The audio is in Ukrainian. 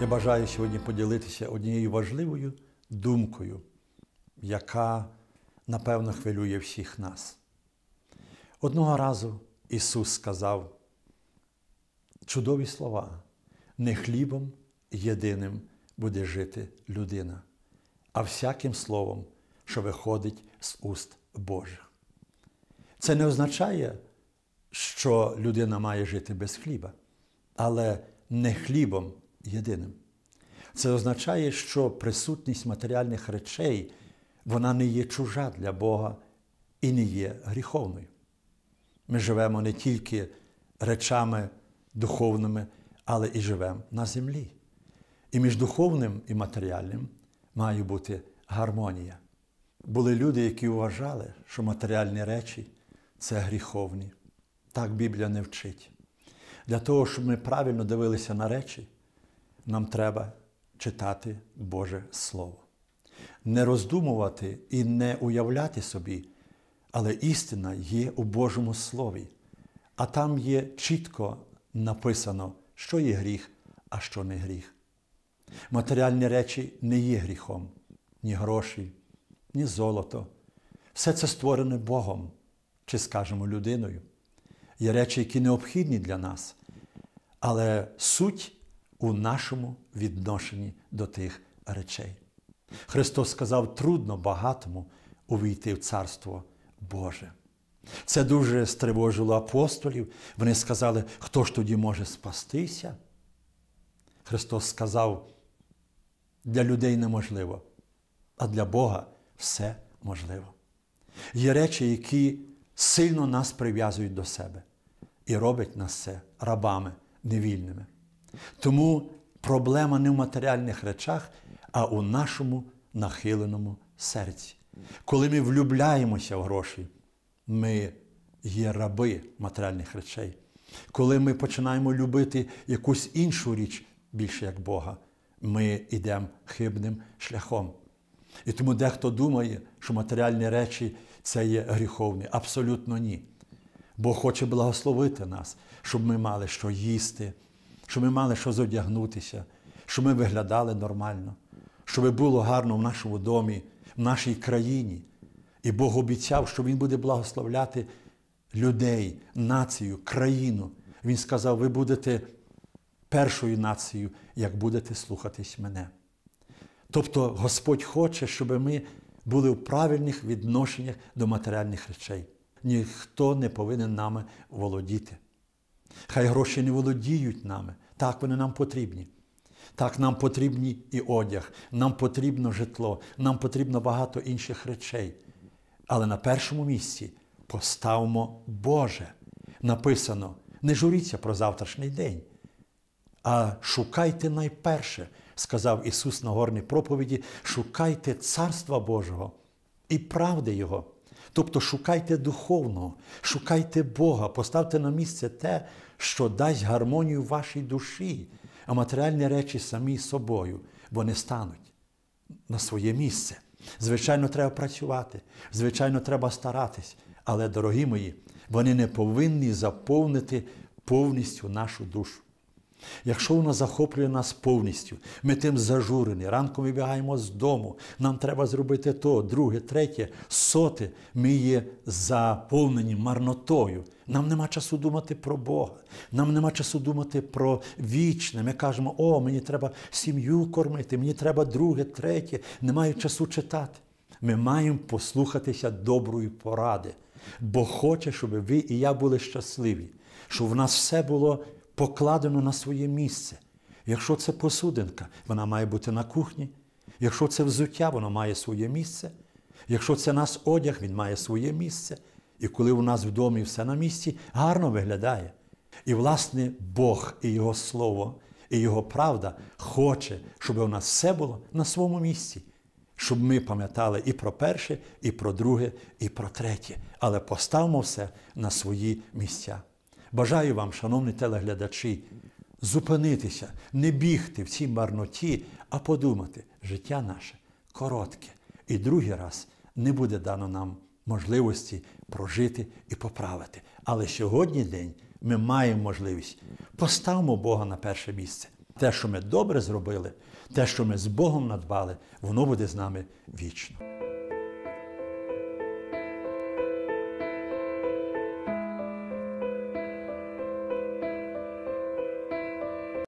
Я бажаю сьогодні поділитися однією важливою думкою, яка, напевно, хвилює всіх нас. Одного разу Ісус сказав чудові слова: не хлібом єдиним буде жити людина, а всяким словом, що виходить з уст Божих. Це не означає, що людина має жити без хліба, але не хлібом єдиним. Це означає, що присутність матеріальних речей вона не є чужа для Бога і не є гріховною. Ми живемо не тільки речами духовними, але і живемо на землі. І між духовним і матеріальним має бути гармонія. Були люди, які вважали, що матеріальні речі це гріховні. Так Біблія не вчить. Для того, щоб ми правильно дивилися на речі, нам треба читати Боже Слово. Не роздумувати і не уявляти собі, але істина є у Божому Слові. А там є чітко написано, що є гріх, а що не гріх. Матеріальні речі не є гріхом, ні гроші, ні золото. Все це створене Богом, чи, скажемо, людиною. Є речі, які необхідні для нас, але суть у нашому відношенні до тих речей. Христос сказав, трудно багатому увійти в Царство Боже. Це дуже стривожило апостолів. Вони сказали, хто ж тоді може спастися? Христос сказав, для людей неможливо, а для Бога все можливо. Є речі, які сильно нас прив'язують до себе і роблять нас це рабами невільними. Тому проблема не в матеріальних речах, а у нашому нахиленому серці. Коли ми влюбляємося в гроші, ми є раби матеріальних речей. Коли ми починаємо любити якусь іншу річ більше як Бога, ми йдемо хибним шляхом. І тому дехто думає, що матеріальні речі це є гріховні. Абсолютно ні. Бог хоче благословити нас, щоб ми мали що їсти, щоб ми мали що зодягнутися, щоб ми виглядали нормально, щоб було гарно в нашому домі, в нашій країні. І Бог обіцяв, що Він буде благословляти людей, націю, країну. Він сказав: ви будете першою нацією, як будете слухатись мене. Тобто Господь хоче, щоб ми були в правильних відношеннях до матеріальних речей. Ніхто не повинен нами володіти. Хай гроші не володіють нами. Так вони нам потрібні. Так, нам потрібні і одяг, нам потрібно житло, нам потрібно багато інших речей. Але на першому місці поставимо Боже. Написано: не журіться про завтрашній день, а шукайте найперше, сказав Ісус на горній проповіді, шукайте Царства Божого і правди Його. Тобто шукайте духовного, шукайте Бога, поставте на місце те, що дасть гармонію вашій душі, а матеріальні речі самі собою, вони стануть на своє місце. Звичайно, треба працювати, звичайно, треба старатись, але, дорогі мої, вони не повинні заповнити повністю нашу душу. Якщо воно захоплює нас повністю, ми тим зажурені, ранком вибігаємо з дому, нам треба зробити то, друге, третє, соте, ми є заповнені марнотою. Нам нема часу думати про Бога, нам нема часу думати про вічне. Ми кажемо, о, мені треба сім'ю кормити, мені треба друге, третє, немає часу читати. Ми маємо послухатися доброї поради, бо хоче, щоб ви і я були щасливі, щоб в нас все було покладено на своє місце. Якщо це посудинка, вона має бути на кухні. Якщо це взуття, воно має своє місце. Якщо це нас одяг, він має своє місце. І коли у нас в домі все на місці, гарно виглядає. І, власне, Бог і Його Слово, і Його правда хоче, щоб у нас все було на своєму місці, щоб ми пам'ятали і про перше, і про друге, і про третє. Але поставимо все на свої місця. Бажаю вам, шановні телеглядачі, зупинитися, не бігти в цій марноті, а подумати, життя наше коротке. І другий раз не буде дано нам можливості прожити і поправити. Але сьогодні день ми маємо можливість. Поставимо Бога на перше місце. те, що ми добре зробили, те, що ми з Богом надбали, воно буде з нами вічно.